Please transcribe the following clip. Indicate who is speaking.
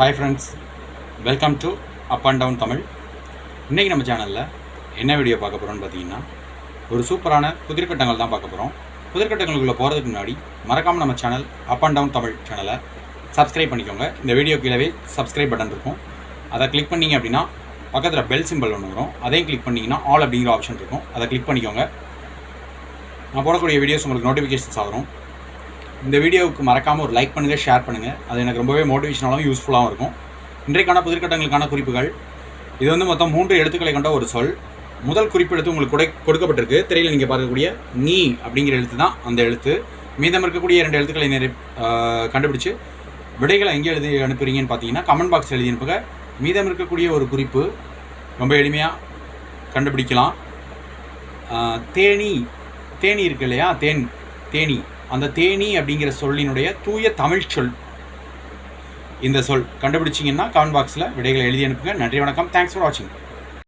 Speaker 1: Hi friends welcome to up and down Tamil இன்றைக்கி நம்ம சேனலில் என்ன வீடியோ பார்க்க போகிறோன்னு பார்த்தீங்கன்னா ஒரு சூப்பரான புதிர்கட்டங்கள் தான் பார்க்க போகிறோம் புதிர்கட்டங்களுக்குள்ளே போகிறதுக்கு முன்னாடி மறக்காமல் நம்ம channel up and down Tamil சேனலை சப்ஸ்கிரைப் பண்ணிக்கோங்க. இந்த வீடியோ கீழவே சப்ஸ்கிரைப் பட்டன் இருக்கும். அதை கிளிக் பண்ணீங்க அப்படின்னா பக்கத்தில் பெல் சிம்பிள் ஒன்று வரும். அதையும் கிளிக் பண்ணிங்கன்னா ஆல் அப்படிங்கிற ஆப்ஷன் இருக்கும். அதை கிளிக் பண்ணிக்கோங்க. நான் போடக்கூடிய வீடியோஸ் உங்களுக்கு நோட்டிஃபிகேஷன்ஸ் ஆகும் இந்த வீடியோவுக்கு மறக்காமல் ஒரு லைக் பண்ணுங்கள் ஷேர் பண்ணுங்கள் அது எனக்கு ரொம்பவே மோட்டிவேஷனாகவும் யூஸ்ஃபுல்லாகவும் இருக்கும். இன்றைக்கான புதிர்கட்டங்களுக்கான குறிப்புகள். இது வந்து மொத்தம் மூன்று எழுத்துக்களை கொண்ட ஒரு சொல். முதல் குறிப்பெழுத்து உங்களுக்கு கொடை கொடுக்கப்பட்டிருக்கு. திரையில் நீங்கள் பார்க்கக்கூடிய நீ அப்படிங்கிற எழுத்து தான் அந்த எழுத்து. மீதம் இருக்கக்கூடிய இரண்டு எழுத்துக்களை நிறை கண்டுபிடிச்சு விடைகளை எங்கே எழுதி அனுப்புறீங்கன்னு பார்த்தீங்கன்னா கமெண்ட் பாக்ஸ் எழுதி அனுப்புங்க. மீதம் இருக்கக்கூடிய ஒரு குறிப்பு ரொம்ப எளிமையாக கண்டுபிடிக்கலாம். தேனி. தேனி இருக்கு இல்லையா? தேன். தேனி. அந்த தேனி அப்படிங்கிற சொல்லினுடைய தூய தமிழ் சொல். இந்த சொல் கண்டுபிடிச்சிங்கன்னா கமெண்ட் பாக்ஸில் விடைகளை எழுதி அனுப்புங்க. நன்றி வணக்கம். தேங்க்ஸ் ஃபார் வாட்சிங்